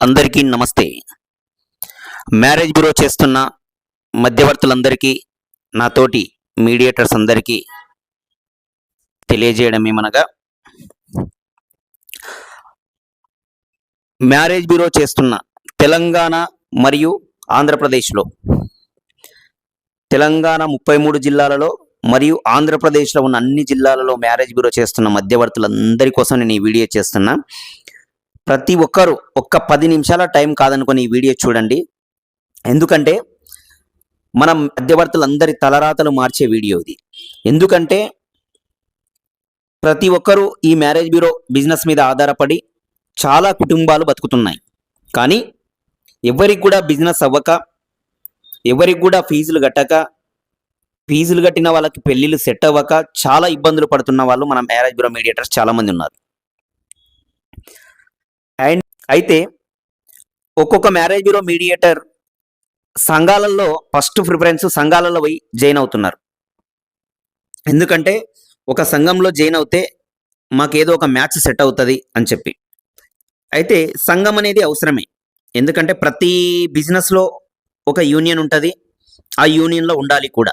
అందరికీ నమస్తే. Marriage bureau చేస్తున్న మధ్యవర్తులందరికీ నాతోటి మీడియేటర్స్ అందరికీ తెలియజేయడం ఏమనగా మ్యారేజ్ బ్యూరో చేస్తున్న తెలంగాణ మరియు ఆంధ్రప్రదేశ్లో తెలంగాణ ముప్పై మూడు జిల్లాలలో మరియు ఆంధ్రప్రదేశ్లో ఉన్న అన్ని జిల్లాలలో మ్యారేజ్ బ్యూరో చేస్తున్న మధ్యవర్తులందరి కోసం నేను ఈ వీడియో చేస్తున్నా. ప్రతి ఒక్కరు ఒక్క పది నిమిషాల టైం కాదనుకొని ఈ వీడియో చూడండి. ఎందుకంటే మనం మధ్యవర్తులందరి తలరాతలు మార్చే వీడియో ఇది. ఎందుకంటే ప్రతి ఒక్కరూ ఈ మ్యారేజ్ బ్యూరో బిజినెస్ మీద ఆధారపడి చాలా కుటుంబాలు బతుకుతున్నాయి. కానీ ఎవరికి కూడా బిజినెస్ అవ్వక ఎవరికి కూడా ఫీజులు కట్టక ఫీజులు కట్టిన వాళ్ళకి పెళ్ళిళ్ళు సెట్ అవ్వక చాలా ఇబ్బందులు పడుతున్న వాళ్ళు మన మ్యారేజ్ బ్యూరో మీడియేటర్స్ చాలా మంది ఉన్నారు. అండ్ అయితే ఒక్కొక్క మ్యారేజ్ బ్యూరో మీడియేటర్ సంఘాలలో ఫస్ట్ ప్రిఫరెన్స్ సంఘాలలో పోయి జాయిన్ అవుతున్నారు. ఎందుకంటే ఒక సంఘంలో జాయిన్ అవుతే మాకేదో ఒక మ్యాచ్ సెట్ అవుతుంది అని చెప్పి. అయితే సంఘం అనేది అవసరమే. ఎందుకంటే ప్రతి బిజినెస్లో ఒక యూనియన్ ఉంటుంది. ఆ యూనియన్లో ఉండాలి కూడా.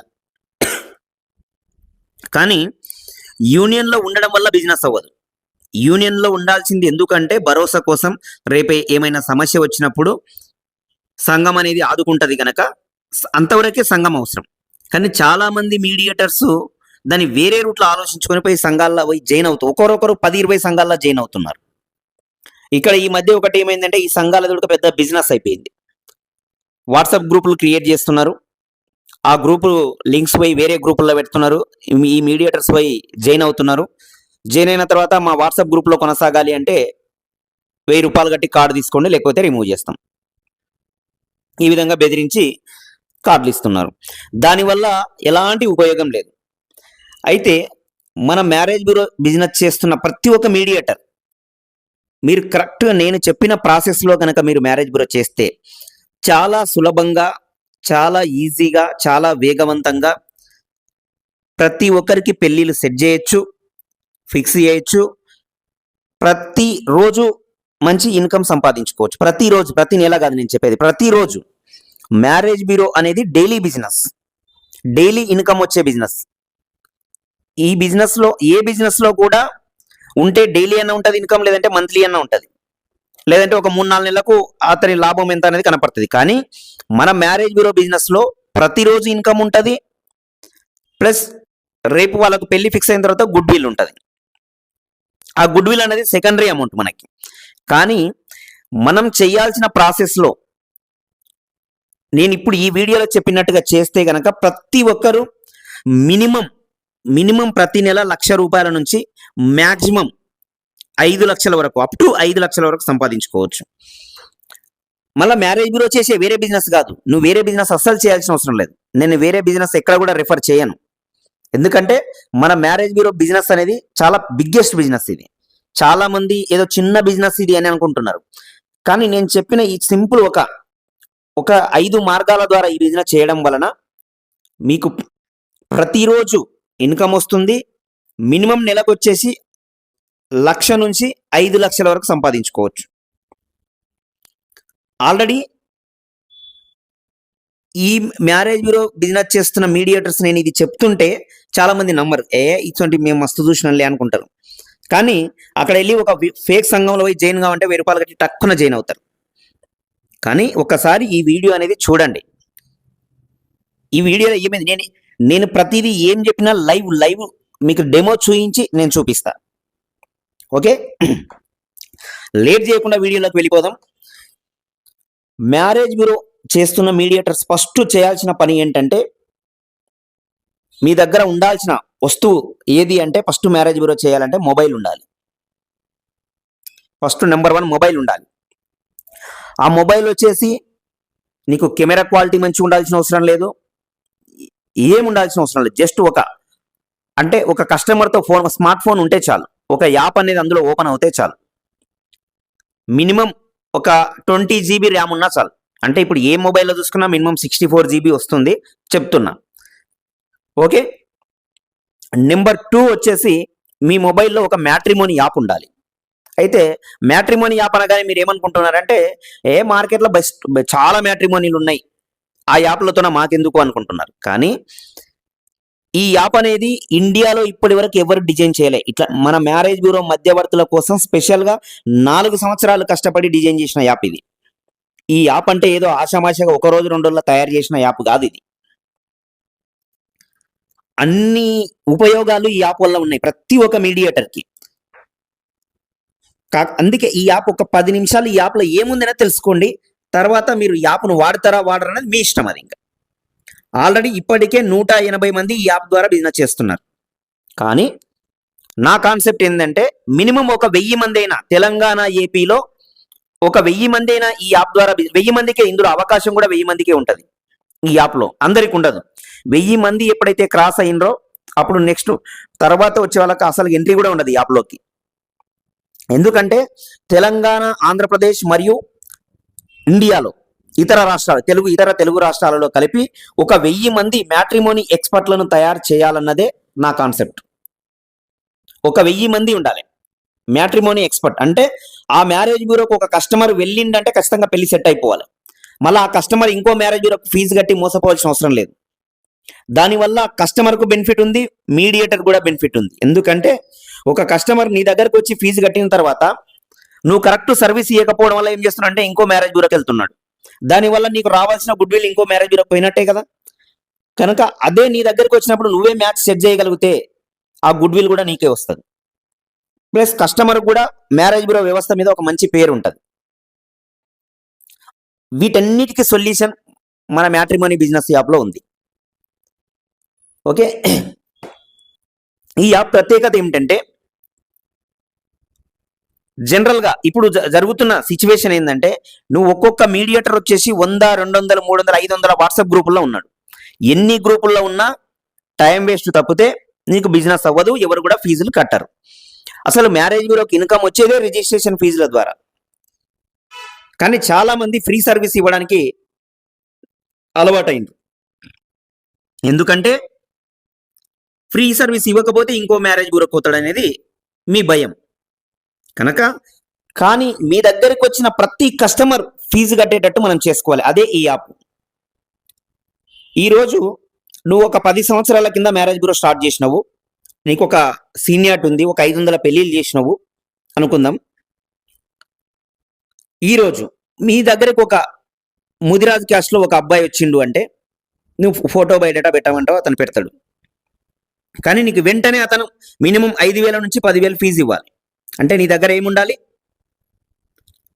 కానీ యూనియన్లో ఉండడం వల్ల బిజినెస్ అవ్వదు. యూనియన్లో ఉండాల్సింది ఎందుకంటే భరోసా కోసం రేపే ఏమైనా సమస్య వచ్చినప్పుడు సంఘం అనేది ఆదుకుంటుంది కనుక అంతవరకే సంఘం అవసరం. కానీ చాలామంది మీడియేటర్స్ దాన్ని వేరే రూట్లో ఆలోచించుకొని పోయి సంఘాల్లో పోయి జాయిన్ అవుతూ ఒకరొకరు పది ఇరవై సంఘాల్లో జాయిన్ అవుతున్నారు. ఇక్కడ ఈ మధ్య ఒకటి ఏమైందంటే ఈ సంఘాల దొడుక పెద్ద బిజినెస్ అయిపోయింది. వాట్సాప్ గ్రూపులు క్రియేట్ చేస్తున్నారు. ఆ గ్రూపు లింక్స్ పోయి వేరే గ్రూపుల్లో పెడుతున్నారు. ఈ- ఈ మీడియేటర్స్ పోయి జాయిన్ అవుతున్నారు. జాయిన్ అయిన తర్వాత మా వాట్సాప్ గ్రూప్లో కొనసాగాలి అంటే వెయ్యి రూపాయలు కట్టి కార్డు తీసుకోండి లేకపోతే రిమూవ్ చేస్తాం. ఈ విధంగా బెదిరించి కార్డులు ఇస్తున్నారు. దానివల్ల ఎలాంటి ఉపయోగం లేదు. అయితే మన మ్యారేజ్ బ్యూరో బిజినెస్ చేస్తున్న ప్రతి ఒక్క మీడియేటర్ మీరు కరెక్ట్గా నేను చెప్పిన ప్రాసెస్లో కనుక మీరు మ్యారేజ్ బ్యూరో చేస్తే చాలా సులభంగా చాలా ఈజీగా చాలా వేగవంతంగా ప్రతి ఒక్కరికి పెళ్ళిళ్ళు సెట్ చేయొచ్చు. ఫిక్స్ చేయొచ్చు. ప్రతిరోజు మంచి ఇన్కమ్ సంపాదించుకోవచ్చు. ప్రతిరోజు ప్రతి నెల కాదు నేను చెప్పేది. ప్రతిరోజు మ్యారేజ్ బ్యూరో అనేది డైలీ బిజినెస్. డైలీ ఇన్కమ్ వచ్చే బిజినెస్. ఈ బిజినెస్లో ఏ బిజినెస్లో కూడా ఉంటే డైలీ అన్న ఉంటుంది ఇన్కమ్ లేదంటే మంత్లీ అన్న ఉంటుంది. లేదంటే ఒక మూడు నాలుగు నెలలకు అతని లాభం ఎంత అనేది కనపడుతుంది. కానీ మన మ్యారేజ్ బ్యూరో బిజినెస్లో ప్రతిరోజు ఇన్కమ్ ఉంటుంది. ప్లస్ రేపు వాళ్ళకు పెళ్ళి ఫిక్స్ అయిన తర్వాత గుడ్ విల్ ఉంటుంది. ఆ గుడ్ విల్ అనేది సెకండరీ అమౌంట్ మనకి. కానీ మనం చేయాల్సిన ప్రాసెస్లో నేను ఇప్పుడు ఈ వీడియోలో చెప్పినట్టుగా చేస్తే కనుక ప్రతి ఒక్కరూ మినిమం మినిమం ప్రతి నెల లక్ష రూపాయల నుంచి మ్యాక్సిమం ఐదు లక్షల వరకు అప్ టు ఐదు లక్షల వరకు సంపాదించుకోవచ్చు. మళ్ళీ మ్యారేజ్ బ్యూరో చేసే వేరే బిజినెస్ కాదు. నువ్వు వేరే బిజినెస్ అస్సలు చేయాల్సిన అవసరం లేదు. నేను వేరే బిజినెస్ ఎక్కడ కూడా రిఫర్ చేయను. ఎందుకంటే మన మ్యారేజ్ బ్యూరో బిజినెస్ అనేది చాలా బిగ్గెస్ట్ బిజినెస్ ఇది. చాలా మంది ఏదో చిన్న బిజినెస్ ఇది అని అనుకుంటున్నారు. కానీ నేను చెప్పిన ఈ సింపుల్ ఒక ఒక ఐదు మార్గాల ద్వారా ఈ బిజినెస్ చేయడం వలన మీకు ప్రతిరోజు ఇన్కమ్ వస్తుంది. మినిమం నెలకు వచ్చేసి లక్ష నుంచి ఐదు లక్షల వరకు సంపాదించుకోవచ్చు. ఆల్రెడీ ఈ మ్యారేజ్ బ్యూరో బిజినెస్ చేస్తున్న మీడియేటర్స్ నేను ఇది చెప్తుంటే చాలా మంది నమ్మరు. ఏ ఇటువంటి మేము మస్తు చూసినలే అనుకుంటారు. కానీ అక్కడ వెళ్ళి ఒక ఫేక్ సంఘంలో పోయి జైన్ కావంటే వెయ్యి రూపాయలు కట్టి టక్కున జైన్ అవుతారు. కానీ ఒకసారి ఈ వీడియో అనేది చూడండి. ఈ వీడియోలో ఏమైంది? నేను నేను ప్రతిదీ ఏం చెప్పినా లైవ్ లైవ్ మీకు డెమో చూయించి నేను చూపిస్తా. ఓకే? లేట్ చేయకుండా వీడియోలోకి వెళ్ళిపోదాం. మ్యారేజ్ బ్యూరో చేస్తున్న మీడియేటర్స్ ఫస్ట్ చేయాల్సిన పని ఏంటంటే మీ దగ్గర ఉండాల్సిన వస్తువు ఏది అంటే ఫస్ట్ మ్యారేజ్ బ్యూరో చేయాలంటే మొబైల్ ఉండాలి. ఫస్ట్ నెంబర్ వన్ మొబైల్ ఉండాలి. ఆ మొబైల్ వచ్చేసి నీకు కెమెరా క్వాలిటీ మంచిగా ఉండాల్సిన అవసరం లేదు. ఏం ఉండాల్సిన అవసరం లేదు. జస్ట్ ఒక అంటే ఒక కస్టమర్తో ఫోన్ స్మార్ట్ ఫోన్ ఉంటే చాలు. ఒక యాప్ అనేది అందులో ఓపెన్ అవుతే చాలు. మినిమం ఒక ట్వంటీ జీబీ ర్యామ్ ఉన్నా చాలు. అంటే ఇప్పుడు ఏ మొబైల్లో చూసుకున్నా మినిమం సిక్స్టీ ఫోర్ జీబీ వస్తుంది చెప్తున్నా. ఓకే? నెంబర్ టూ వచ్చేసి మీ మొబైల్లో ఒక మ్యాట్రిమోని యాప్ ఉండాలి. అయితే మ్యాట్రిమోని యాప్ అనగానే మీరు ఏమనుకుంటున్నారంటే ఏ మార్కెట్లో బెస్ట్ చాలా మ్యాట్రిమోనీలు ఉన్నాయి. ఆ యాప్లతోనే మాకెందుకు అనుకుంటున్నారు? కానీ ఈ యాప్ అనేది ఇండియాలో ఇప్పటి వరకు ఎవరు డిజైన్ చేయలే. ఇట్లా మన మ్యారేజ్ బ్యూరో మధ్యవర్తుల కోసం స్పెషల్గా నాలుగు సంవత్సరాలు కష్టపడి డిజైన్ చేసిన యాప్ ఇది. ఈ యాప్ అంటే ఏదో ఆషామాషగా ఒక రోజు రెండు రోజుల్లో తయారు చేసిన యాప్ కాదు ఇది. అన్ని ఉపయోగాలు ఈ యాప్ వల్ల ఉన్నాయి ప్రతి ఒక్క మీడియేటర్కి. కా అందుకే ఈ యాప్ ఒక పది నిమిషాలు ఈ యాప్లో ఏముందనే తెలుసుకోండి. తర్వాత మీరు యాప్ను వాడతారా వాడరా అనేది మీ ఇష్టం అది ఇంకా. ఆల్రెడీ ఇప్పటికే నూట ఎనభై మంది ఈ యాప్ ద్వారా బిజినెస్ చేస్తున్నారు. కానీ నా కాన్సెప్ట్ ఏంటంటే మినిమం ఒక వెయ్యి మంది అయినా తెలంగాణ ఏపీలో ఒక వెయ్యి మంది అయినా ఈ యాప్ ద్వారా వెయ్యి మందికే ఇందులో అవకాశం కూడా వెయ్యి మందికే ఉంటుంది. ఈ యాప్లో అందరికి ఉండదు. వెయ్యి మంది ఎప్పుడైతే క్రాస్ అయినరో అప్పుడు నెక్స్ట్ తర్వాత వచ్చే వాళ్ళకి అసలు ఎంట్రీ కూడా ఉండదు ఈ యాప్లోకి ఎందుకంటే తెలంగాణ ఆంధ్రప్రదేశ్ మరియు ఇండియాలో ఇతర రాష్ట్రాలు తెలుగు ఇతర తెలుగు రాష్ట్రాలలో కలిపి ఒక వెయ్యి మంది మ్యాట్రిమోని ఎక్స్పర్ట్లను తయారు చేయాలన్నదే నా కాన్సెప్ట్. ఒక వెయ్యి మంది ఉండాలి. మ్యాట్రిమోని ఎక్స్పర్ట్ అంటే ఆ మ్యారేజ్ బ్యూరోకి ఒక కస్టమర్ వెళ్ళిండంటే ఖచ్చితంగా పెళ్ళి సెట్ అయిపోవాలి. మళ్ళీ ఆ కస్టమర్ ఇంకో మ్యారేజ్ బ్యూరోకి ఫీజు కట్టి మోసపోవాల్సిన అవసరం లేదు. దానివల్ల కస్టమర్కు బెనిఫిట్ ఉంది మీడియేటర్ కూడా బెనిఫిట్ ఉంది. ఎందుకంటే ఒక కస్టమర్ నీ దగ్గరకు వచ్చి ఫీజు కట్టిన తర్వాత నువ్వు కరెక్ట్ సర్వీస్ ఇవ్వకపోవడం వల్ల ఏం చేస్తున్నా అంటే ఇంకో మ్యారేజ్ బ్యూరోకి వెళ్తున్నాడు. దానివల్ల నీకు రావాల్సిన గుడ్ విల్ ఇంకో మ్యారేజ్ బ్యూరోకి పోయినట్టే కదా. కనుక అదే నీ దగ్గరకు వచ్చినప్పుడు నువ్వే మ్యాచ్ సెట్ చేయగలిగితే ఆ గుడ్ విల్ కూడా నీకే వస్తుంది. ప్లస్ కస్టమర్ కూడా మ్యారేజ్ బ్యూరో వ్యవస్థ మీద ఒక మంచి పేరు ఉంటుంది. వీటన్నిటికీ సొల్యూషన్ మన మ్యాట్రిమోనీ బిజినెస్ యాప్లో ఉంది. ఓకే? ఈ యాప్ ప్రత్యేకత ఏమిటంటే జనరల్గా ఇప్పుడు జ- జరుగుతున్న సిచ్యువేషన్ ఏంటంటే నువ్వు ఒక్కొక్క మీడియేటర్ వచ్చేసి వంద రెండు వందల మూడు వందల ఐదు వందల వాట్సాప్ గ్రూపుల్లో ఉన్నాడు. ఎన్ని గ్రూపుల్లో ఉన్నా టైం వేస్ట్ తప్పితే నీకు బిజినెస్ అవ్వదు ఎవరు కూడా ఫీజులు కట్టరు. అసలు మ్యారేజ్ బ్యూరోకి ఇన్కమ్ వచ్చేదే రిజిస్ట్రేషన్ ఫీజుల ద్వారా. కానీ చాలామంది ఫ్రీ సర్వీస్ ఇవ్వడానికి అలవాటైంది ఎందుకంటే ఫ్రీ సర్వీస్ ఇవ్వకపోతే ఇంకో మ్యారేజ్ బ్యూరోకి పోతాడనేది మీ భయం. కనుక కానీ మీ దగ్గరికి వచ్చిన ప్రతి కస్టమర్ ఫీజు కట్టేటట్టు మనం చేసుకోవాలి. అదే ఈ యాప్ ఈరోజు నువ్వు ఒక పది సంవత్సరాల కింద మ్యారేజ్ బ్యూరో స్టార్ట్ చేసినావు. నీకు ఒక సీనియర్ ఉంది ఒక ఐదు వందల పెళ్ళిళ్ళు చేసినవు అనుకుందాం. ఈరోజు మీ దగ్గరకు ఒక ముదిరాజ్ క్యాస్ట్లో ఒక అబ్బాయి వచ్చిండు అంటే నువ్వు ఫోటో బయోడేటా పెట్టమంటావు? అతను పెడతాడు. కానీ నీకు వెంటనే అతను మినిమం ఐదు వేల నుంచి పదివేలు ఫీజు ఇవ్వాలి. అంటే నీ దగ్గర ఏముండాలి?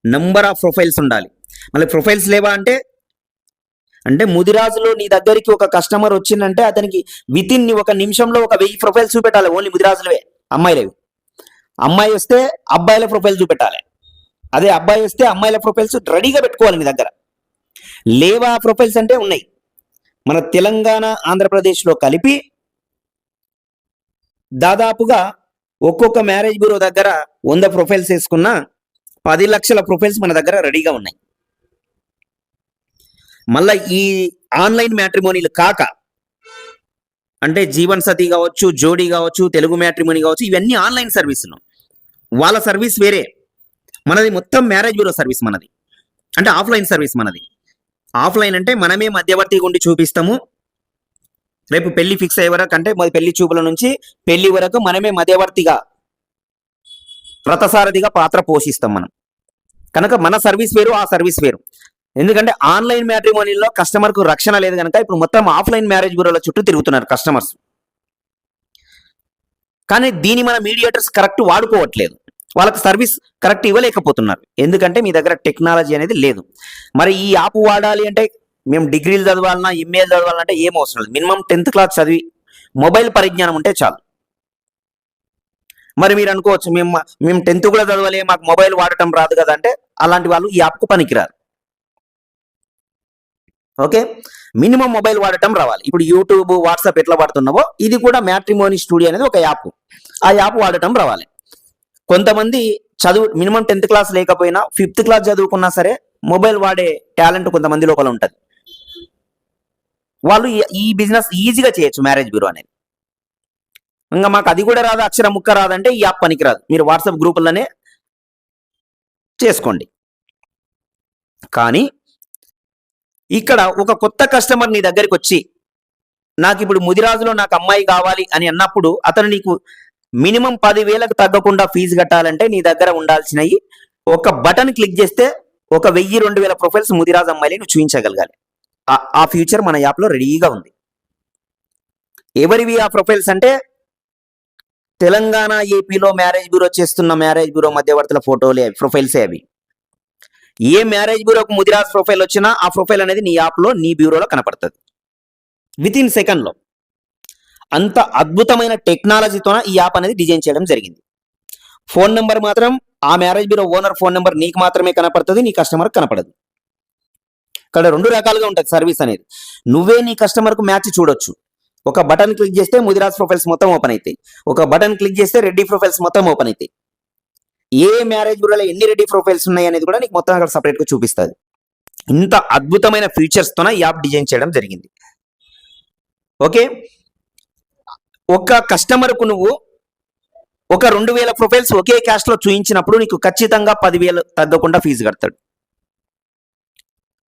నంబర్ ఆఫ్ ప్రొఫైల్స్ ఉండాలి. మళ్ళీ ప్రొఫైల్స్ లేవా అంటే అంటే ముదిరాజులో నీ దగ్గరికి ఒక కస్టమర్ వచ్చిందంటే అతనికి విత్ ఇన్ ఒక నిమిషంలో ఒక వెయ్యి ప్రొఫైల్స్ చూపెట్టాలి ఓన్లీ ముదిరాజులవే అమ్మాయిలవి అమ్మాయి వస్తే అబ్బాయిల ప్రొఫైల్ చూపెట్టాలి. అదే అబ్బాయి వస్తే అమ్మాయిల ప్రొఫైల్స్ రెడీగా పెట్టుకోవాలి నీ దగ్గర. లేవా ప్రొఫైల్స్ అంటే ఉన్నాయి. మన తెలంగాణ ఆంధ్రప్రదేశ్లో కలిపి దాదాపుగా ఒక్కొక్క మ్యారేజ్ బ్యూరో దగ్గర వంద ప్రొఫైల్స్ వేసుకున్న పది లక్షల ప్రొఫైల్స్ మన దగ్గర రెడీగా ఉన్నాయి. మళ్ళా ఈ ఆన్లైన్ మ్యాట్రిమోనీలు కాక అంటే జీవన్ సతి కావచ్చు జోడీ కావచ్చు తెలుగు మ్యాట్రిమోనీ కావచ్చు ఇవన్నీ ఆన్లైన్ సర్వీసులు. వాళ్ళ సర్వీస్ వేరే. మనది మొత్తం మ్యారేజ్ బ్యూరో సర్వీస్ మనది. అంటే ఆఫ్లైన్ సర్వీస్ మనది. ఆఫ్లైన్ అంటే మనమే మధ్యవర్తిగా ఉండి చూపిస్తాము. రేపు పెళ్ళి ఫిక్స్ అయ్యే వరకు అంటే మరి పెళ్ళి చూపుల నుంచి పెళ్ళి వరకు మనమే మధ్యవర్తిగా రథసారథిగా పాత్ర పోషిస్తాం మనం. కనుక మన సర్వీస్ వేరు ఆ సర్వీస్ వేరు. ఎందుకంటే ఆన్లైన్ మ్యాట్రిమోనీలో కస్టమర్కు రక్షణ లేదు కనుక ఇప్పుడు మొత్తం ఆఫ్లైన్ మ్యారేజ్ బ్యూరోల చుట్టూ తిరుగుతున్నారు కస్టమర్స్. కానీ దీని మన మీడియేటర్స్ కరెక్ట్ వాడుకోవట్లేదు. వాళ్ళకి సర్వీస్ కరెక్ట్ ఇవ్వలేకపోతున్నారు. ఎందుకంటే మీ దగ్గర టెక్నాలజీ అనేది లేదు. మరి ఈ యాప్ వాడాలి అంటే మేము డిగ్రీలు చదవాలన్నా ఎంఏలు చదవాలంటే ఏం అవసరం లేదు. మినిమం టెన్త్ క్లాస్ చదివి మొబైల్ పరిజ్ఞానం ఉంటే చాలు. మరి మీరు అనుకోవచ్చు మేము మేము టెన్త్ కూడా చదవాలి మాకు మొబైల్ వాడటం రాదు కదా అంటే అలాంటి వాళ్ళు ఈ యాప్కు పనికిరారు. ఓకే? మినిమం మొబైల్ వాడటం రావాలి. ఇప్పుడు యూట్యూబ్ వాట్సాప్ ఎట్లా వాడుతున్నావో ఇది కూడా మ్యాట్రిమోని స్టూడియో అనేది ఒక యాప్. ఆ యాప్ వాడటం రావాలి. కొంతమంది చదువు మినిమం టెన్త్ క్లాస్ లేకపోయినా ఫిఫ్త్ క్లాస్ చదువుకున్నా సరే మొబైల్ వాడే టాలెంట్ కొంతమంది లోపల ఉంటుంది. వాళ్ళు ఈ- బిజినెస్ ఈజీగా చేయొచ్చు మ్యారేజ్ బ్యూరో అనేది. ఇంకా మాకు అది కూడా రాదు అక్షర ముక్క రాదంటే ఈ యాప్ పనికిరాదు. మీరు వాట్సాప్ గ్రూపుల్లోనే చేసుకోండి. కానీ ఇక్కడ ఒక కొత్త కస్టమర్ నీ దగ్గరికి వచ్చి నాకు ఇప్పుడు ముదిరాజులో నాకు అమ్మాయి కావాలి అని అన్నప్పుడు అతను నీకు మినిమం పదివేలకు తగ్గకుండా ఫీజు కట్టాలంటే నీ దగ్గర ఉండాల్సినవి ఒక బటన్ క్లిక్ చేస్తే ఒక వెయ్యి రెండు వేల ప్రొఫైల్స్ ముదిరాజు అమ్మాయిని నువ్వు చూపించగలగాలి. ఆ- ఆ ఫ్యూచర్ మన యాప్లో రెడీగా ఉంది. ఎవరివి ఆ ప్రొఫైల్స్ అంటే తెలంగాణ ఏపీలో మ్యారేజ్ బ్యూరో చేస్తున్న మ్యారేజ్ బ్యూరో మధ్యవర్తుల ఫోటోలే అవి ప్రొఫైల్సే అవి. ఏ మ్యారేజ్ బ్యూరోకు ముదిరాజ్ ప్రొఫైల్ వచ్చినా ఆ ప్రొఫైల్ అనేది నీ యాప్లో నీ బ్యూరోలో కనపడుతుంది. విత్ ఇన్ సెకండ్లో అంత అద్భుతమైన టెక్నాలజీతో ఈ యాప్ అనేది డిజైన్ చేయడం జరిగింది. ఫోన్ నెంబర్ మాత్రం ఆ marriage bureau owner phone number నీకు మాత్రమే కనపడుతుంది నీ కస్టమర్ కనపడదు. ఇక్కడ రెండు రకాలుగా ఉంటుంది సర్వీస్ అనేది. నువ్వే నీ కస్టమర్కు మ్యాచ్ చూడొచ్చు. ఒక బటన్ క్లిక్ చేస్తే ముదిరాజ్ ప్రొఫైల్స్ మొత్తం ఓపెన్ అవుతాయి ఒక బటన్ క్లిక్ చేస్తే రెడ్డి ప్రొఫైల్స్ మొత్తం ఓపెన్ అవుతాయి ఏ మ్యారేజ్ బ్యూరోలో ఎన్ని రెడీ ప్రొఫైల్స్ ఉన్నాయి అనేది కూడా నీకు మొత్తం అక్కడ సపరేట్గా చూపిస్తుంది. ఇంత అద్భుతమైన ఫీచర్స్తోన ఈ యాప్ డిజైన్ చేయడం జరిగింది. ఓకే? ఒక కస్టమర్కు నువ్వు ఒక రెండు వేల ప్రొఫైల్స్ ఒకే క్యాష్లో చూయించినప్పుడు నీకు ఖచ్చితంగా పదివేలు తగ్గకుండా ఫీజు కడతాడు.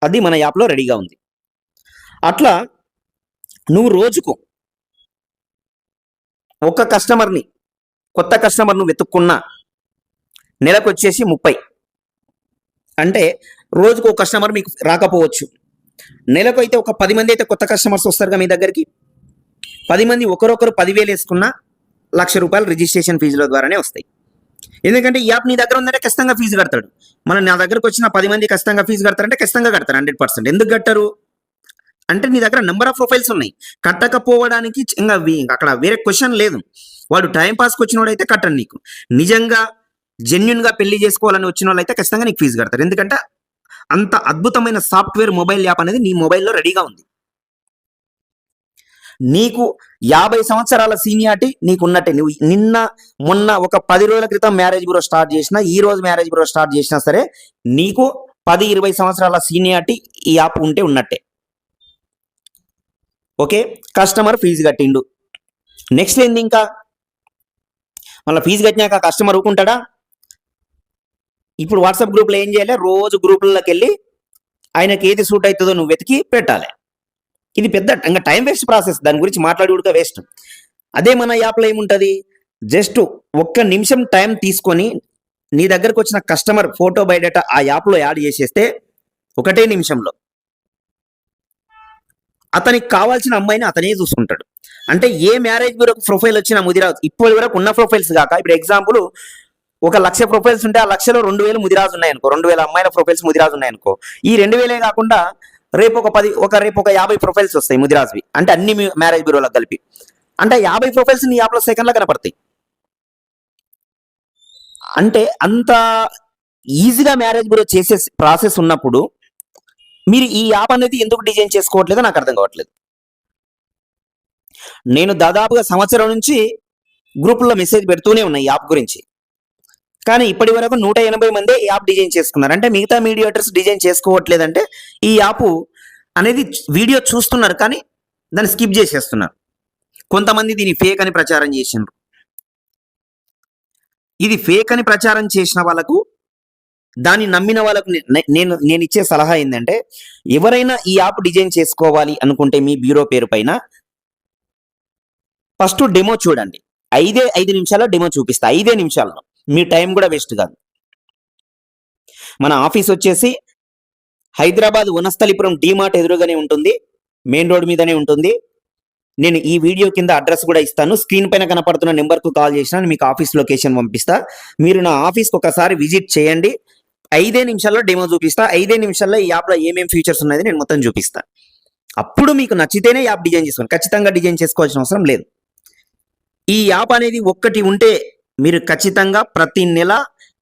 అది మన యాప్లో రెడీగా ఉంది. అట్లా నువ్వు రోజుకు ఒక కస్టమర్ని కొత్త కస్టమర్ను వెతుక్కున్నా నెలకు వచ్చేసి ముప్పై. అంటే రోజుకు ఒక కస్టమర్ మీకు రాకపోవచ్చు. నెలకు అయితే ఒక పది మంది అయితే కొత్త కస్టమర్స్ వస్తారుగా మీ దగ్గరికి. పది మంది ఒకరొకరు పదివేలు వేసుకున్న లక్ష రూపాయలు రిజిస్ట్రేషన్ ఫీజుల ద్వారానే వస్తాయి. ఎందుకంటే ఈ యాప్ నీ దగ్గర ఉందంటే ఖచ్చితంగా ఫీజు కడతాడు. మనం నా దగ్గరకు వచ్చిన పది మంది ఖచ్చితంగా ఫీజు కడతారంటే ఖచ్చితంగా కడతారు హండ్రెడ్ పర్సెంట్. ఎందుకు కట్టరు? అంటే నీ దగ్గర నెంబర్ ఆఫ్ ప్రొఫైల్స్ ఉన్నాయి. కట్టకపోవడానికి ఇంకా అక్కడ వేరే క్వశ్చన్ లేదు. వాడు టైం పాస్కి వచ్చిన అయితే కట్టండి నీకు. నిజంగా జెన్యున్గా పెళ్ళి చేసుకోవాలని వచ్చిన వాళ్ళు అయితే ఖచ్చితంగా నీకు ఫీజు కడతారు. ఎందుకంటే అంత అద్భుతమైన సాఫ్ట్వేర్ మొబైల్ యాప్ అనేది నీ మొబైల్లో రెడీగా ఉంది. నీకు యాభై సంవత్సరాల సీనియారిటీ నీకు ఉన్నట్టే నువ్వు నిన్న మొన్న ఒక పది రోజుల క్రితం మ్యారేజ్ బ్యూరో స్టార్ట్ చేసినా ఈ రోజు మ్యారేజ్ బ్యూరో స్టార్ట్ చేసినా సరే నీకు పది ఇరవై సంవత్సరాల సీనియారిటీ ఈ యాప్ ఉంటే ఉన్నట్టే. ఓకే? కస్టమర్ ఫీజు కట్టిండు. నెక్స్ట్ ఏంది ఇంకా? మళ్ళీ ఫీజు కట్టినాక కస్టమర్ ఊకుంటాడా ఇప్పుడు వాట్సాప్ గ్రూప్లో ఏం చేయాలి? రోజు గ్రూపుల్లోకి వెళ్ళి ఆయనకి ఏది సూట్ అవుతుందో నువ్వు వెతికి పెట్టాలి. ఇది పెద్ద ఇంకా టైం వేస్ట్ ప్రాసెస్. దాని గురించి మాట్లాడి కూడా వేస్ట్. అదే మన యాప్లో ఏముంటుంది? జస్ట్ ఒక్క నిమిషం టైం తీసుకొని నీ దగ్గరకు వచ్చిన కస్టమర్ ఫోటో బయోడేటా ఆ యాప్లో యాడ్ చేసేస్తే ఒకటే నిమిషంలో. అతనికి కావాల్సిన అమ్మాయిని అతనే చూసుకుంటాడు. అంటే ఏ మ్యారేజ్ బ్యూరోకి ప్రొఫైల్ వచ్చినా ముదిరాజు ఇప్పటి వరకు ఉన్న ప్రొఫైల్స్ కాక ఇప్పుడు ఎగ్జాంపుల్ ఒక లక్ష ప్రొఫైల్స్ ఉంటే ఆ లక్షలో రెండు వేలు ముదిరాజు ఉన్నాయనుకో రెండు వేల అమ్మాయిల ప్రొఫైల్స్ ముదిరాజు ఉన్నాయనుకో ఈ రెండు వేలే కాకుండా రేపు ఒక పది ఒక రేపు ఒక యాభై ప్రొఫైల్స్ వస్తాయి ముదిరాజువి. అంటే అన్ని మ్యారేజ్ బ్యూరోలకు కలిపి. అంటే యాభై ప్రొఫైల్స్ నీ యాప్లో సెకండ్లో కనపడతాయి. అంటే అంత ఈజీగా మ్యారేజ్ బ్యూరో చేసే ప్రాసెస్ ఉన్నప్పుడు మీరు ఈ యాప్ అనేది ఎందుకు డిజైన్ చేసుకోవట్లేదో నాకు అర్థం కావట్లేదు. నేను దాదాపుగా సంవత్సరం నుంచి గ్రూపుల్లో మెసేజ్ పెడుతూనే ఉన్నాయి యాప్ గురించి. కానీ ఇప్పటి వరకు నూట ఎనభై మంది ఈ యాప్ డిజైన్ చేసుకున్నారు. అంటే మిగతా మీడియేటర్స్ డిజైన్ చేసుకోవట్లేదంటే ఈ యాప్ అనేది వీడియో చూస్తున్నారు కానీ దాన్ని స్కిప్ చేసేస్తున్నారు. కొంతమంది దీన్ని ఫేక్ అని ప్రచారం చేసినారు ఇది ఫేక్ అని ప్రచారం చేసిన వాళ్ళకు దాన్ని నమ్మిన వాళ్ళకు నేను నేను ఇచ్చే సలహా ఏంటంటే ఎవరైనా ఈ యాప్ డిజైన్ చేసుకోవాలి అనుకుంటే మీ బ్యూరో పేరు పైన ఫస్ట్ డెమో చూడండి. ఐదే ఐదు నిమిషాల్లో డెమో చూపిస్తా. ఐదే నిమిషాల్లో. మీ టైం కూడా వేస్ట్ కాదు. మన ఆఫీస్ వచ్చేసి హైదరాబాద్ వనస్థలిపురం డీమార్ట్ ఎదురుగానే ఉంటుంది. మెయిన్ రోడ్ మీదనే ఉంటుంది. నేను ఈ వీడియో కింద అడ్రస్ కూడా ఇస్తాను. స్క్రీన్ పైన కనపడుతున్న నెంబర్కు కాల్ చేసినా మీకు ఆఫీస్ లొకేషన్ పంపిస్తా. మీరు నా ఆఫీస్కి ఒకసారి విజిట్ చేయండి. ఐదే నిమిషాల్లో డెమో చూపిస్తా. ఐదే నిమిషాల్లో ఈ యాప్లో ఏమేమి ఫీచర్స్ ఉన్నాయి నేను మొత్తం చూపిస్తా. అప్పుడు మీకు నచ్చితేనే యాప్ డిజైన్ చేసుకోండి ఖచ్చితంగా డిజైన్ చేసుకోవాల్సిన అవసరం లేదు. ఈ యాప్ అనేది ఒక్కటి ఉంటే మీరు ఖచ్చితంగా ప్రతి నెల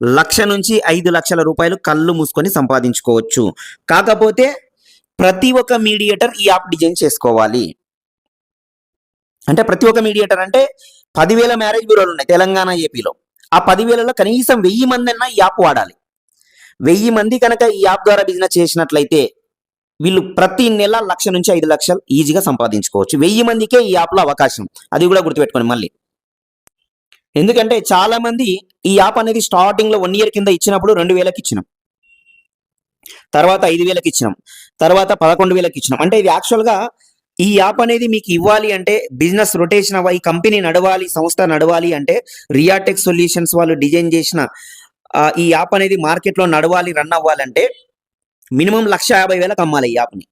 లక్ష నుంచి ఐదు లక్షల రూపాయలు కళ్ళు మూసుకొని సంపాదించుకోవచ్చు. కాకపోతే ప్రతి ఒక్క మీడియేటర్ ఈ యాప్ డిజైన్ చేసుకోవాలి. అంటే ప్రతి ఒక్క మీడియేటర్ అంటే పదివేల మ్యారేజ్ బ్యూరోలు ఉన్నాయి తెలంగాణ ఏపీలో. ఆ పదివేలలో కనీసం వెయ్యి మంది అన్న ఈ యాప్ వాడాలి. వెయ్యి మంది కనుక ఈ యాప్ ద్వారా బిజినెస్ చేసినట్లయితే వీళ్ళు ప్రతి నెల లక్ష నుంచి ఐదు లక్షలు ఈజీగా సంపాదించుకోవచ్చు. వెయ్యి మందికే ఈ యాప్లో అవకాశం. అది కూడా గుర్తుపెట్టుకోండి మళ్ళీ. ఎందుకంటే చాలా మంది ఈ యాప్ అనేది స్టార్టింగ్లో వన్ ఇయర్ కింద ఇచ్చినప్పుడు రెండు వేలకు ఇచ్చినాం. తర్వాత ఐదు వేలకి ఇచ్చినాం. తర్వాత పదకొండు వేలకు ఇచ్చినాం. అంటే ఇది యాక్చువల్గా ఈ యాప్ అనేది మీకు ఇవ్వాలి అంటే బిజినెస్ రొటేషన్ అవ్వాలి కంపెనీ నడవాలి సంస్థ నడవాలి అంటే రియాటెక్ సొల్యూషన్స్ వాళ్ళు డిజైన్ చేసిన ఈ యాప్ అనేది మార్కెట్లో నడవాలి రన్ అవ్వాలంటే మినిమం లక్ష యాభై వేలకు అమ్మాలి ఈ యాప్ని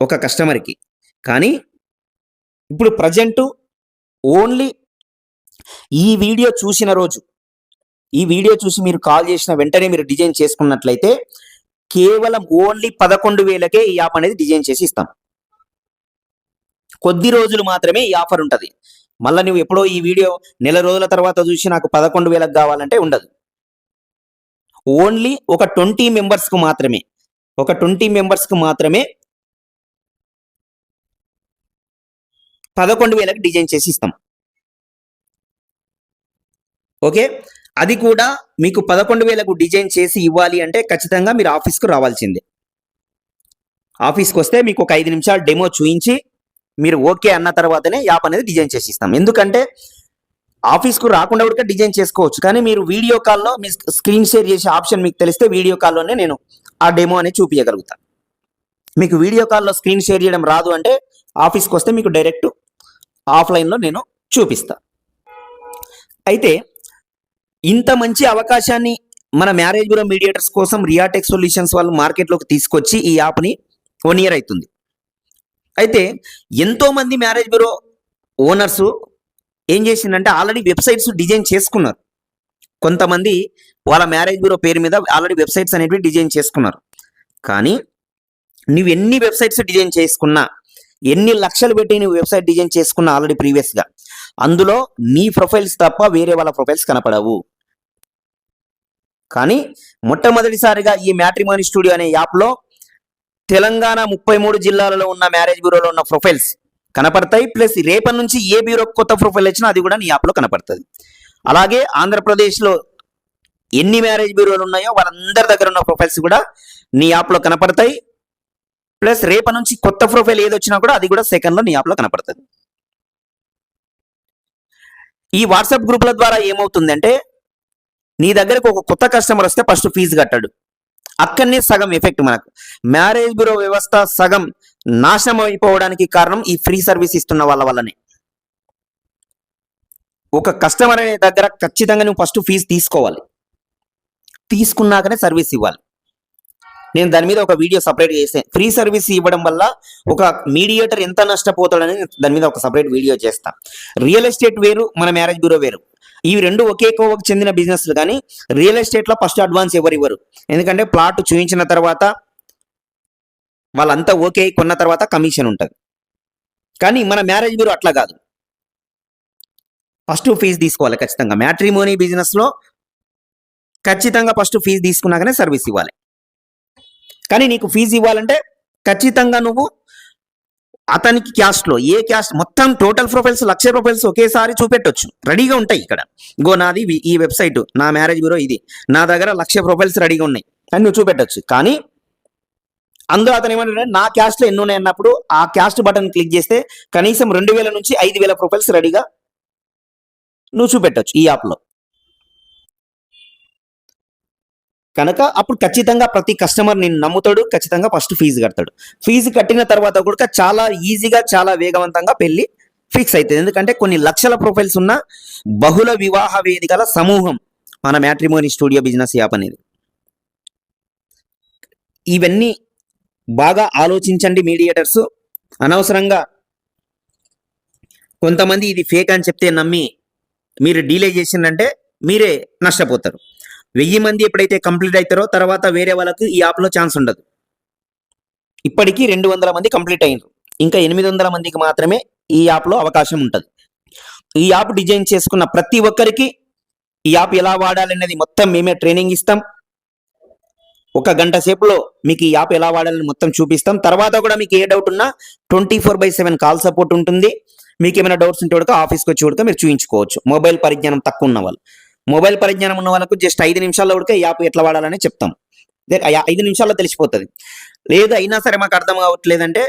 ఒక కస్టమర్కి కానీ ఇప్పుడు ప్రజెంటు ఓన్లీ ఈ వీడియో చూసిన రోజు ఈ వీడియో చూసి మీరు కాల్ చేసిన వెంటనే మీరు డిజైన్ చేసుకున్నట్లయితే కేవలం ఓన్లీ పదకొండు వేలకే ఈ యాప్ అనేది డిజైన్ చేసి ఇస్తాం. కొద్ది రోజులు మాత్రమే ఈ ఆఫర్ ఉంటుంది. మళ్ళీ నువ్వు ఎప్పుడో ఈ వీడియో నెల రోజుల తర్వాత చూసి నాకు పదకొండు వేలకు కావాలంటే ఉండదు. ఓన్లీ ఒక ట్వంటీ మెంబర్స్కు మాత్రమే ఒక ట్వంటీ మెంబర్స్కి మాత్రమే పదకొండు వేలకు డిజైన్ చేసి ఇస్తాం. ఓకే? అది కూడా మీకు పదకొండు వేలకు డిజైన్ చేసి ఇవ్వాలి అంటే ఖచ్చితంగా మీరు ఆఫీస్కు రావాల్సిందే. ఆఫీస్కి వస్తే మీకు ఒక ఐదు నిమిషాలు డెమో చూయించి మీరు ఓకే అన్న తర్వాతనే యాప్ అనేది డిజైన్ చేసి ఇస్తాం. ఎందుకంటే ఆఫీస్కు రాకుండా కూడా డిజైన్ చేసుకోవచ్చు. కానీ మీరు వీడియో కాల్లో మీ స్క్రీన్ షేర్ చేసే ఆప్షన్ మీకు తెలిస్తే వీడియో కాల్లోనే నేను ఆ డెమో అనేది చూపించగలుగుతాను మీకు వీడియో కాల్లో స్క్రీన్ షేర్ చేయడం రాదు అంటే ఆఫీస్కి వస్తే మీకు డైరెక్ట్ ఆఫ్లైన్లో నేను చూపిస్తా. అయితే ఇంత మంచి అవకాశాన్ని మన మ్యారేజ్ బ్యూరో మీడియేటర్స్ కోసం రియాటెక్ సొల్యూషన్స్ వాళ్ళు మార్కెట్లోకి తీసుకొచ్చి ఈ యాప్ని వన్ ఇయర్ అవుతుంది అయితే ఎంతోమంది మ్యారేజ్ బ్యూరో ఓనర్స్ ఏం చేసిందంటే ఆల్రెడీ వెబ్సైట్స్ డిజైన్ చేసుకున్నారు. కొంతమంది వాళ్ళ మ్యారేజ్ బ్యూరో పేరు మీద ఆల్రెడీ వెబ్సైట్స్ అనేవి డిజైన్ చేసుకున్నారు. కానీ నువ్వు ఎన్ని వెబ్సైట్స్ డిజైన్ చేసుకున్నా ఎన్ని లక్షలు పెట్టి నువ్వు వెబ్సైట్ డిజైన్ చేసుకున్నా ఆల్రెడీ ప్రీవియస్గా అందులో నీ ప్రొఫైల్స్ తప్ప వేరే వాళ్ళ ప్రొఫైల్స్ కనపడవు. కానీ మొట్టమొదటిసారిగా ఈ మ్యాట్రిమోని స్టూడియో అనే యాప్లో తెలంగాణ ముప్పై మూడు జిల్లాలలో ఉన్న మ్యారేజ్ బ్యూరోలో ఉన్న ప్రొఫైల్స్ కనపడతాయి. ప్లస్ రేపటి నుంచి ఏ బ్యూరో కొత్త ప్రొఫైల్ వచ్చినా అది కూడా నీ యాప్లో కనపడుతుంది. అలాగే ఆంధ్రప్రదేశ్లో ఎన్ని మ్యారేజ్ బ్యూరోలు ఉన్నాయో వాళ్ళందరి దగ్గర ఉన్న ప్రొఫైల్స్ కూడా నీ యాప్లో కనపడతాయి. ప్లస్ రేపటి నుంచి కొత్త ప్రొఫైల్ ఏది వచ్చినా కూడా అది కూడా సెకండ్లో నీ యాప్లో కనపడుతుంది. ఈ వాట్సాప్ గ్రూపుల ద్వారా ఏమవుతుందంటే నీ దగ్గరకు ఒక కొత్త కస్టమర్ వస్తే ఫస్ట్ ఫీజు కట్టాడు. అక్కడనే సగం ఎఫెక్ట్ మనకు. మ్యారేజ్ బ్యూరో వ్యవస్థ సగం నాశనం అయిపోవడానికి కారణం ఈ ఫ్రీ సర్వీస్ ఇస్తున్న వాళ్ళ వల్లనే. ఒక కస్టమర్ అనే దగ్గర ఖచ్చితంగా నువ్వు ఫస్ట్ ఫీజు తీసుకోవాలి. తీసుకున్నాకనే సర్వీస్ ఇవ్వాలి. నేను దాని మీద ఒక వీడియో సపరేట్ చేస్తే ఫ్రీ సర్వీస్ ఇవ్వడం వల్ల ఒక మీడియేటర్ ఎంత నష్టపోతాడని దాని మీద ఒక సపరేట్ వీడియో చేస్తాను రియల్ ఎస్టేట్ వేరు మన మ్యారేజ్ బ్యూరో వేరు. ఇవి రెండు ఒకే కోవకు చెందిన బిజినెస్లు కానీ రియల్ ఎస్టేట్లో ఫస్ట్ అడ్వాన్స్ ఎవరు ఇవ్వరు ఎందుకంటే ప్లాట్ చూపించిన తర్వాత వాళ్ళంతా ఓకే కొన్న తర్వాత కమిషన్ ఉంటుంది. కానీ మన మ్యారేజ్ బ్యూరో అట్లా కాదు. ఫస్ట్ ఫీజు తీసుకోవాలి ఖచ్చితంగా. మ్యాట్రిమోనీ బిజినెస్లో ఖచ్చితంగా ఫస్ట్ ఫీజు తీసుకున్నాకనే సర్వీస్ ఇవ్వాలి. కానీ నీకు ఫీజు ఇవ్వాలంటే ఖచ్చితంగా నువ్వు అతనికి క్యాస్ట్లో ఏ క్యాస్ట్ మొత్తం టోటల్ ప్రొఫైల్స్ లక్ష ప్రొఫైల్స్ ఒకేసారి చూపెట్టొచ్చు. రెడీగా ఉంటాయి ఇక్కడ. ఇంకో నాది ఈ వెబ్సైట్ నా మ్యారేజ్ బ్యూరో ఇది. నా దగ్గర లక్ష ప్రొఫైల్స్ రెడీగా ఉన్నాయి. అని నువ్వు చూపెట్టొచ్చు. కానీ అందులో అతను ఏమంటాడు నా క్యాస్ట్లో ఎన్ని ఉన్నాయి అన్నప్పుడు ఆ క్యాస్ట్ బటన్ క్లిక్ చేస్తే కనీసం రెండు వేల నుంచి ఐదు వేల ప్రొఫైల్స్ రెడీగా నువ్వు చూపెట్టొచ్చు ఈ యాప్లో కనుక అప్పుడు ఖచ్చితంగా ప్రతి కస్టమర్ నేను నమ్ముతాడు ఖచ్చితంగా ఫస్ట్ ఫీజు కడతాడు. ఫీజు కట్టిన తర్వాత కూడా చాలా ఈజీగా చాలా వేగవంతంగా పెళ్ళి ఫిక్స్ అవుతుంది ఎందుకంటే కొన్ని లక్షల ప్రొఫైల్స్ ఉన్న బహుళ వివాహ వేదికల సమూహం మన మ్యాట్రిమోని స్టూడియో బిజినెస్ యాప్ అనేది. ఇవన్నీ బాగా ఆలోచించండి మీడియేటర్స్. అనవసరంగా కొంతమంది ఇది ఫేక్ అని చెప్తే నమ్మి మీరు డీలే చేసిందంటే మీరే నష్టపోతారు. వెయ్యి మంది ఎప్పుడైతే కంప్లీట్ అవుతారో తర్వాత వేరే వాళ్ళకు ఈ యాప్లో ఛాన్స్ ఉండదు. ఇప్పటికీ రెండు వందల మంది కంప్లీట్ అయ్యారు ఇంకా ఎనిమిది వందల మందికి మాత్రమే ఈ యాప్లో అవకాశం ఉంటుంది. ఈ యాప్ డిజైన్ చేసుకున్న ప్రతి ఒక్కరికి ఈ యాప్ ఎలా వాడాలనేది మొత్తం మేమే ట్రైనింగ్ ఇస్తాం. ఒక గంట సేపులో మీకు ఈ యాప్ ఎలా వాడాలని మొత్తం చూపిస్తాం. తర్వాత కూడా మీకు ఏ డౌట్ ఉన్నా twenty four by seven call support ఉంటుంది. మీకు ఏమైనా డౌట్స్ ఉంటే కూడా ఆఫీస్కి వచ్చి కూడా మీరు చూపించుకోవచ్చు మొబైల్ పరిజ్ఞానం తక్కువ ఉన్న వాళ్ళు మొబైల్ పరిజ్ఞానం ఉన్న వాళ్ళకు జస్ట్ ఐదు నిమిషాల్లో ఉడికే యాప్ ఎట్లా వాడాలని చెప్తాం. ఐదు నిమిషాల్లో తెలిసిపోతుంది. లేదు అయినా సరే మాకు అర్థం కావట్లేదంటే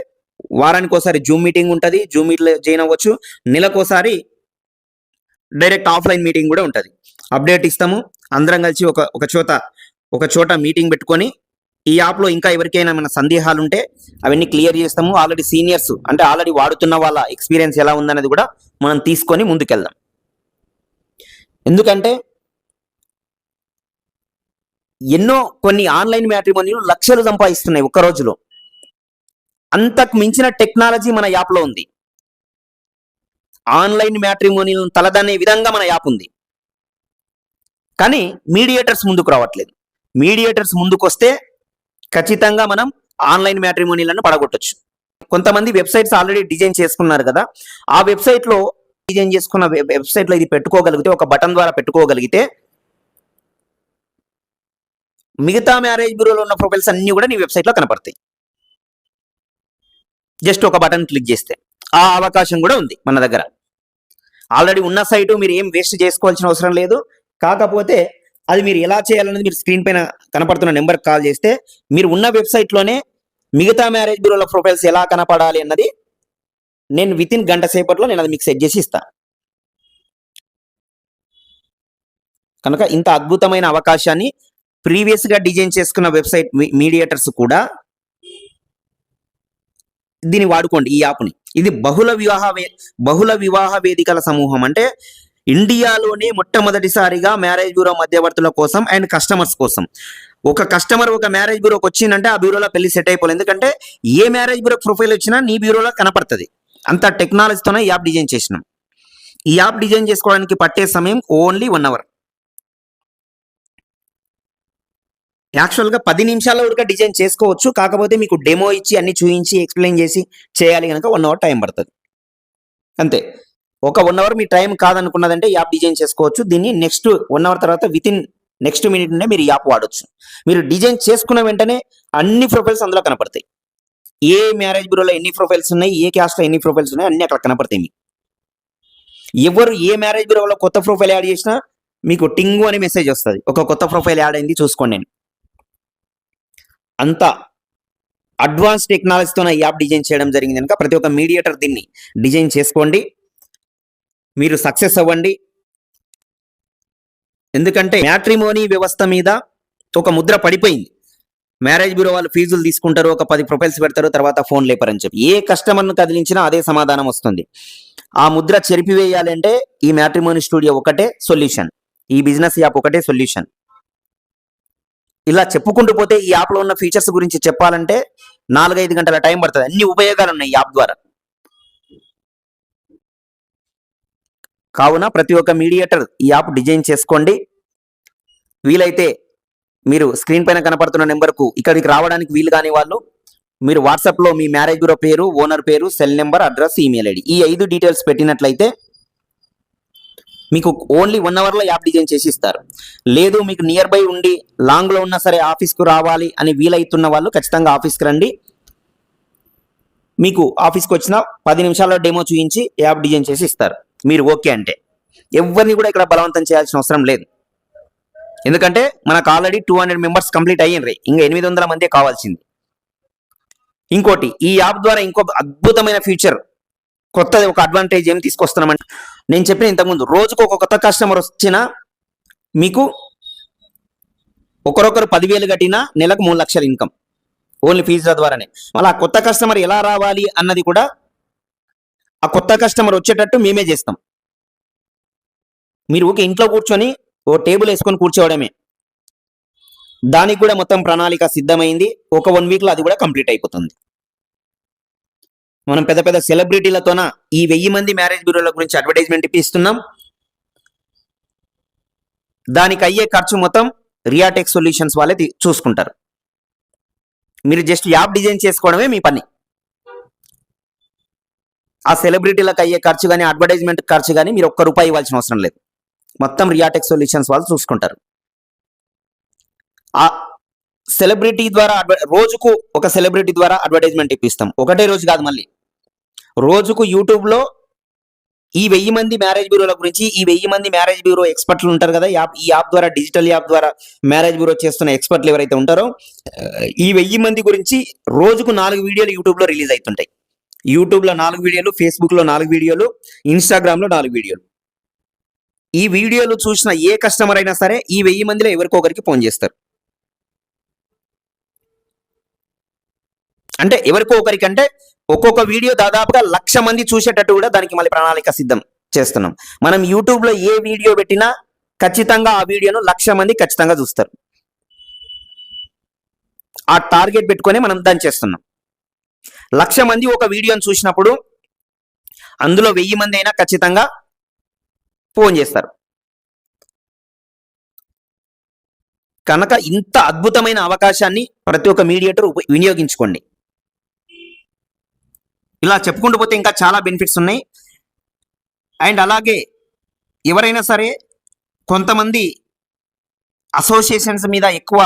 వారానికి ఒకసారి జూమ్ మీటింగ్ ఉంటుంది జూమ్ మీట్లో జాయిన్ అవ్వచ్చు. నెలకోసారి డైరెక్ట్ ఆఫ్లైన్ మీటింగ్ కూడా ఉంటుంది. అప్డేట్ ఇస్తాము. అందరం కలిసి ఒక ఒక చోట ఒక చోట మీటింగ్ పెట్టుకొని ఈ యాప్లో ఇంకా ఎవరికైనా మన సందేహాలు ఉంటే అవన్నీ క్లియర్ చేస్తాము. ఆల్రెడీ సీనియర్స్ అంటే ఆల్రెడీ వాడుతున్న వాళ్ళ ఎక్స్పీరియన్స్ ఎలా ఉందనేది కూడా మనం తీసుకొని ముందుకెళ్దాం. ఎందుకంటే ఎన్నో కొన్ని ఆన్లైన్ మ్యాట్రిమోనీలు లక్షలు సంపాదిస్తున్నాయి ఒక్క రోజులో. అంతకు మించిన టెక్నాలజీ మన యాప్లో ఉంది. ఆన్లైన్ మ్యాట్రిమోనీలను తలదనే విధంగా మన యాప్ ఉంది. కానీ మీడియేటర్స్ ముందుకు రావట్లేదు. మీడియేటర్స్ ముందుకు వస్తే ఖచ్చితంగా మనం ఆన్లైన్ మ్యాట్రిమోనీలను పడగొట్టొచ్చు. కొంతమంది వెబ్సైట్స్ ఆల్రెడీ డిజైన్ చేసుకున్నారు కదా ఆ వెబ్సైట్లో డిజైన్ చేసుకున్న వెబ్సైట్లో ఇది పెట్టుకోగలిగితే ఒక బటన్ ద్వారా పెట్టుకోగలిగితే మిగతా మ్యారేజ్ బ్యూరోలో ఉన్న ప్రొఫైల్స్ అన్ని కూడా నీ వెబ్సైట్లో కనపడతాయి. జస్ట్ ఒక బటన్ క్లిక్ చేస్తే ఆ అవకాశం కూడా ఉంది మన దగ్గర. ఆల్రెడీ ఉన్న సైటు మీరు ఏం వేస్ట్ చేసుకోవాల్సిన అవసరం లేదు. కాకపోతే అది మీరు ఎలా చేయాలనేది మీరు స్క్రీన్ పైన కనపడుతున్న నెంబర్ కాల్ చేస్తే మీరు ఉన్న వెబ్సైట్లోనే మిగతా మ్యారేజ్ బ్యూరోల ప్రొఫైల్స్ ఎలా కనపడాలి అన్నది నేను విత్ ఇన్ గంట సేపట్లో నేను అది మీకు సెట్ చేసి ఇస్తాను కనుక ఇంత అద్భుతమైన అవకాశాన్ని ప్రీవియస్గా డిజైన్ చేసుకున్న వెబ్సైట్ మీడియేటర్స్ కూడా దీన్ని వాడుకోండి ఈ యాప్ని. ఇది బహుళ వివాహ వే- బహుళ వివాహ వేదికల సమూహం. అంటే ఇండియాలోనే మొట్టమొదటిసారిగా మ్యారేజ్ బ్యూరో మధ్యవర్తుల కోసం అండ్ కస్టమర్స్ కోసం. ఒక కస్టమర్ ఒక మ్యారేజ్ బ్యూరోకి వచ్చిందంటే ఆ బ్యూరోలో పెళ్ళి సెట్ అయిపోలేదు ఎందుకంటే ఏ మ్యారేజ్ బ్యూరో ప్రొఫైల్ వచ్చినా నీ బ్యూరోలో కనపడుతుంది. అంత టెక్నాలజీతోనే ఈ యాప్ డిజైన్ చేసినాం. ఈ యాప్ డిజైన్ చేసుకోవడానికి పట్టే సమయం ఓన్లీ వన్ అవర్. యాక్చువల్గా పది నిమిషాల్లో కూడా డిజైన్ చేసుకోవచ్చు. కాకపోతే మీకు డెమో ఇచ్చి అన్ని చూపించి ఎక్స్ప్లెయిన్ చేసి చేయాలి కనుక వన్ అవర్ టైం పడుతుంది. అంతే. ఒక వన్ అవర్ మీ టైం కాదనుకున్నదంటే యాప్ డిజైన్ చేసుకోవచ్చు. దీన్ని నెక్స్ట్ వన్ అవర్ తర్వాత విత్ ఇన్ నెక్స్ట్ మినిట్ నుండే మీరు యాప్ వాడొచ్చు. మీరు డిజైన్ చేసుకున్న వెంటనే అన్ని ప్రొఫైల్స్ అందులో కనపడతాయి. ఏ మ్యారేజ్ బ్యూరోలో ఎన్ని ప్రొఫైల్స్ ఉన్నాయి ఏ క్యాస్ట్లో ఎన్ని ప్రొఫైల్స్ ఉన్నాయి అన్ని అక్కడ కనపడతాయి మీకు. ఎవరు ఏ మ్యారేజ్ బ్యూరోలో కొత్త ప్రొఫైల్ యాడ్ చేసినా మీకు టింగు అనే మెసేజ్ వస్తుంది. ఒక కొత్త ప్రొఫైల్ యాడ్ అయింది చూసుకోండి నేను అంత అడ్వాన్స్ టెక్నాలజీతో ఈ యాప్ డిజైన్ చేయడం జరిగింది కనుక ప్రతి ఒక్క మీడియేటర్ దీన్ని డిజైన్ చేసుకోండి. మీరు సక్సెస్ అవ్వండి. ఎందుకంటే మ్యాట్రిమోనీ వ్యవస్థ మీద ఒక ముద్ర పడిపోయింది. మ్యారేజ్ బ్యూరో వాళ్ళు ఫీజులు తీసుకుంటారు ఒక పది ప్రొఫైల్స్ పెడతారు తర్వాత ఫోన్ లేపరని చెప్పి. ఏ కస్టమర్ను కదిలించినా అదే సమాధానం వస్తుంది. ఆ ముద్ర చెరిపివేయాలంటే ఈ మ్యాట్రిమోనీ స్టూడియో ఒకటే సొల్యూషన్. ఈ బిజినెస్ యాప్ ఒకటే సొల్యూషన్. ఇలా చెప్పుకుంటూ పోతే ఈ యాప్లో ఉన్న ఫీచర్స్ గురించి చెప్పాలంటే నాలుగైదు గంటల టైం పడుతుంది. అన్ని ఉపయోగాలు ఉన్నాయి యాప్ ద్వారా. కావున ప్రతి ఒక్క మీడియేటర్ ఈ యాప్ డిజైన్ చేసుకోండి. వీలైతే మీరు స్క్రీన్ పైన కనపడుతున్న నెంబర్కు ఇక్కడికి రావడానికి వీలు కాని వాళ్ళు మీరు వాట్సాప్లో మీ మ్యారేజ్ బ్యూరో పేరు ఓనర్ పేరు cell number address email ID ఈ ఐదు డీటెయిల్స్ పెట్టినట్లయితే మీకు ఓన్లీ వన్ అవర్లో యాప్ డిజైన్ చేసి ఇస్తారు లేదు మీకు నియర్ బై ఉండి లాంగ్లో ఉన్నా సరే ఆఫీస్కు రావాలి అని వీలైతున్న వాళ్ళు ఖచ్చితంగా ఆఫీస్కి రండి. మీకు ఆఫీస్కి వచ్చిన పది నిమిషాల్లో డెమో చూపించి యాప్ డిజైన్ చేసి ఇస్తారు. మీరు ఓకే అంటే. ఎవరిని కూడా ఇక్కడ బలవంతం చేయాల్సిన అవసరం లేదు. ఎందుకంటే మనకు already two hundred members complete అయ్యింది ఇంకా ఎనిమిది వందల మందే కావాల్సింది. ఇంకోటి ఈ యాప్ ద్వారా ఇంకొక అద్భుతమైన ఫ్యూచర్ కొత్తది ఒక అడ్వాంటేజ్ ఏం తీసుకొస్తున్నామంటే నేను చెప్పిన ఇంతకుముందు రోజుకు ఒక కొత్త కస్టమర్ వచ్చినా మీకు ఒకరొకరు పదివేలు కట్టినా నెలకు మూడు లక్షల ఇన్కమ్ ఓన్లీ ఫీజుల ద్వారానే. మళ్ళీ ఆ కొత్త కస్టమర్ ఎలా రావాలి అన్నది కూడా ఆ కొత్త కస్టమర్ వచ్చేటట్టు మేమే చేస్తాం. మీరు ఊకే ఇంట్లో కూర్చొని ఓ టేబుల్ వేసుకొని కూర్చోవడమే. దానికి కూడా మొత్తం ప్రణాళిక సిద్ధమైంది. ఒక వన్ వీక్లో అది కూడా కంప్లీట్ అయిపోతుంది. మనం పెద్ద పెద్ద సెలబ్రిటీలతోన ఈ వెయ్యి మంది మ్యారేజ్ బ్యూరోల గురించి అడ్వర్టైజ్మెంట్ ఇప్పిస్తున్నాం. దానికి అయ్యే ఖర్చు మొత్తం రియాటెక్ సొల్యూషన్స్ వాళ్ళే చూసుకుంటారు. మీరు జస్ట్ యాప్ డిజైన్ చేసుకోవడమే మీ పని. ఆ సెలబ్రిటీలకు అయ్యే ఖర్చు కానీ అడ్వర్టైజ్మెంట్ ఖర్చు కానీ మీరు ఒక్క రూపాయి ఇవ్వాల్సిన అవసరం లేదు. మొత్తం రియాటెక్ సొల్యూషన్స్ వాళ్ళు చూసుకుంటారు. ఆ సెలబ్రిటీ ద్వారా రోజుకు ఒక సెలబ్రిటీ ద్వారా అడ్వర్టైజ్మెంట్ ఇప్పిస్తాం. ఒకటే రోజు కాదు మళ్ళీ. రోజుకు యూట్యూబ్లో ఈ వెయ్యి మంది మ్యారేజ్ బ్యూరోల గురించి ఈ వెయ్యి మంది మ్యారేజ్ బ్యూరో ఎక్స్పర్ట్లు ఉంటారు కదా యాప్ ఈ యాప్ ద్వారా డిజిటల్ యాప్ ద్వారా మ్యారేజ్ బ్యూరో చేస్తున్న ఎక్స్పర్ట్లు ఎవరైతే ఉంటారో ఈ వెయ్యి మంది గురించి రోజుకు నాలుగు వీడియోలు యూట్యూబ్లో రిలీజ్ అవుతుంటాయి. యూట్యూబ్లో నాలుగు వీడియోలు ఫేస్బుక్లో నాలుగు వీడియోలు ఇన్స్టాగ్రామ్లో నాలుగు వీడియోలు. ఈ వీడియోలు చూసిన ఏ కస్టమర్ అయినా సరే ఈ వెయ్యి మందిలో ఎవరికొకరికి ఫోన్ చేస్తారు. అంటే ఎవరికో ఒకరికి అంటే ఒక్కొక్క వీడియో దాదాపుగా లక్ష మంది చూసేటట్టు కూడా దానికి మళ్ళీ ప్రణాళిక సిద్ధం చేస్తున్నాం. మనం యూట్యూబ్లో ఏ వీడియో పెట్టినా ఖచ్చితంగా ఆ వీడియోను లక్ష మంది ఖచ్చితంగా చూస్తారు. ఆ టార్గెట్ పెట్టుకొని మనం దాన్ని చేస్తున్నాం. లక్ష మంది ఒక వీడియోను చూసినప్పుడు అందులో వెయ్యి మంది అయినా ఖచ్చితంగా ఫోన్ చేస్తారు. కనుక ఇంత అద్భుతమైన అవకాశాన్ని ప్రతి ఒక్క మీడియేటర్ వినియోగించుకోండి. ఇలా చెప్పుకుంటూ పోతే ఇంకా చాలా బెనిఫిట్స్ ఉన్నాయి. అండ్ అలాగే ఎవరైనా సరే కొంతమంది అసోసియేషన్స్ మీద ఎక్కువ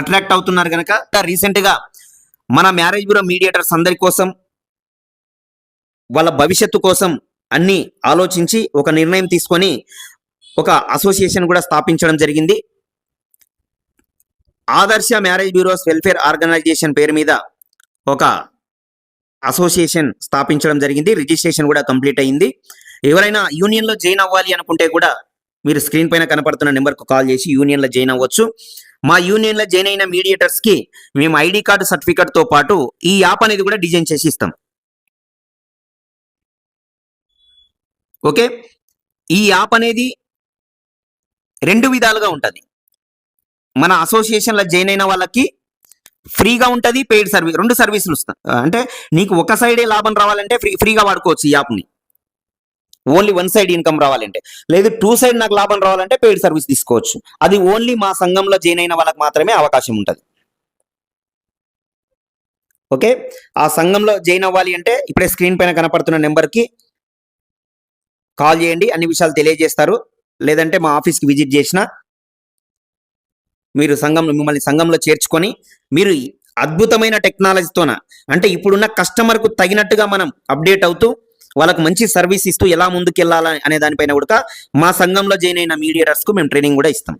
అట్రాక్ట్ అవుతున్నారు కనుక రీసెంట్గా మన మ్యారేజ్ బ్యూరో మీడియేటర్స్ అందరి కోసం వాళ్ళ భవిష్యత్తు కోసం అన్ని ఆలోచించి ఒక నిర్ణయం తీసుకొని ఒక అసోసియేషన్ కూడా స్థాపించడం జరిగింది. ఆదర్శ మ్యారేజ్ బ్యూరోస్ వెల్ఫేర్ ఆర్గనైజేషన్ పేరు మీద ఒక అసోసియేషన్ స్థాపించడం జరిగింది రిజిస్ట్రేషన్ కూడా కంప్లీట్ అయింది. ఎవరైనా యూనియన్లో జాయిన్ అవ్వాలి అనుకుంటే కూడా మీరు స్క్రీన్ పైన కనపడుతున్న నెంబర్కు కాల్ చేసి యూనియన్లో జాయిన్ అవ్వచ్చు. మా యూనియన్లో జాయిన్ అయిన మీడియేటర్స్కి మేము ఐడి కార్డు సర్టిఫికేట్తో పాటు ఈ యాప్ అనేది కూడా డిజైన్ చేసి ఇస్తాం. ఓకే? ఈ యాప్ అనేది రెండు విధాలుగా ఉంటుంది. మన అసోసియేషన్లో జాయిన్ అయిన వాళ్ళకి ఫ్రీగా ఉంటుంది పెయిడ్ సర్వీస్ రెండు సర్వీసులు ఇస్తాం అంటే నీకు ఒక సైడే లాభం రావాలంటే ఫ్రీ ఫ్రీగా వాడుకోవచ్చు ఈ యాప్ని ఓన్లీ వన్ సైడ్ ఇన్కమ్ రావాలంటే. లేదు టూ సైడ్ నాకు లాభం రావాలంటే పెయిడ్ సర్వీస్ తీసుకోవచ్చు. అది ఓన్లీ మా సంఘంలో జాయిన్ అయిన వాళ్ళకి మాత్రమే అవకాశం ఉంటుంది. ఓకే? ఆ సంఘంలో జాయిన్ అవ్వాలి అంటే ఇప్పుడే స్క్రీన్ పైన కనపడుతున్న నెంబర్కి కాల్ చేయండి అన్ని విషయాలు తెలియజేస్తారు. లేదంటే మా ఆఫీస్కి విజిట్ చేసిన మీరు సంఘంలో మిమ్మల్ని సంఘంలో చేర్చుకొని మీరు అద్భుతమైన టెక్నాలజీతోన అంటే ఇప్పుడున్న కస్టమర్కు తగినట్టుగా మనం అప్డేట్ అవుతూ వాళ్ళకు మంచి సర్వీస్ ఇస్తూ ఎలా ముందుకెళ్ళాలి అనే దానిపైన కూడా మా సంఘంలో జాయిన్ అయిన మీడియేటర్స్కు మేము ట్రైనింగ్ కూడా ఇస్తాం.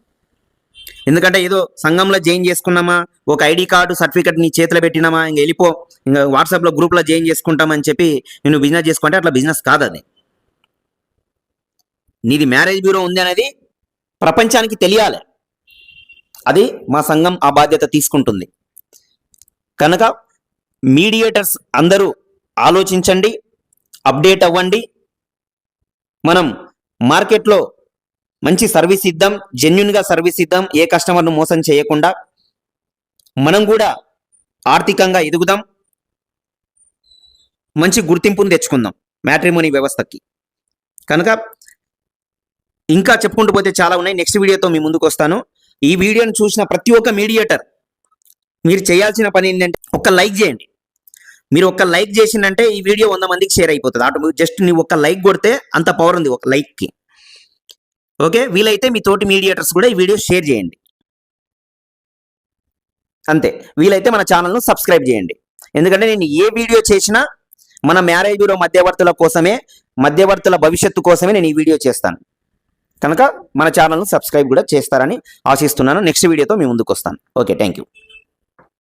ఎందుకంటే ఏదో సంఘంలో జాయిన్ చేసుకున్నామా ఒక ఐడి కార్డు సర్టిఫికెట్ నీ చేతిలో పెట్టినామా ఇంక వెళ్ళిపో ఇంకా వాట్సాప్లో గ్రూప్లో జాయిన్ చేసుకుంటామని చెప్పి నేను బిజినెస్ చేసుకుంటే అట్లా బిజినెస్ కాదు అది. నీది మ్యారేజ్ బ్యూరో ఉంది అనేది ప్రపంచానికి తెలియాలి. అది మా సంఘం ఆ బాధ్యత తీసుకుంటుంది. కనుక మీడియేటర్స్ అందరూ ఆలోచించండి అప్డేట్ అవ్వండి. మనం మార్కెట్లో మంచి సర్వీస్ ఇద్దాం జెన్యున్గా సర్వీస్ ఇద్దాం ఏ కస్టమర్ను మోసం చేయకుండా మనం కూడా ఆర్థికంగా ఎదుగుదాం మంచి గుర్తింపును తెచ్చుకుందాం మ్యాట్రిమోనీ వ్యవస్థకి. కనుక ఇంకా చెప్పుకుంటూ పోతే చాలా ఉన్నాయి. నెక్స్ట్ వీడియోతో మీ ముందుకు వస్తాను ఈ వీడియోను చూసిన ప్రతి ఒక్క మీడియేటర్ మీరు చేయాల్సిన పని ఏంటంటే ఒక్క లైక్ చేయండి. మీరు ఒక్క లైక్ చేసిందంటే ఈ వీడియో వంద మందికి షేర్ అయిపోతుంది. ఆటో జస్ట్ నీ ఒక లైక్ కొడితే అంత పవర్ ఉంది ఒక లైక్కి. ఓకే? వీలైతే మీ తోటి మీడియేటర్స్ కూడా ఈ వీడియో షేర్ చేయండి. అంతే. వీలైతే మన ఛానల్ను సబ్స్క్రైబ్ చేయండి. ఎందుకంటే నేను ఏ వీడియో చేసినా మన మ్యారేజ్ బ్యూరో మధ్యవర్తుల కోసమే మధ్యవర్తుల భవిష్యత్తు కోసమే నేను ఈ వీడియో చేస్తాను. కనుక మన ఛానల్ను సబ్స్క్రైబ్ కూడా చేస్తారని ఆశిస్తున్నాను. నెక్స్ట్ వీడియోతో మీ ముందుకు వస్తాను. Okay thank you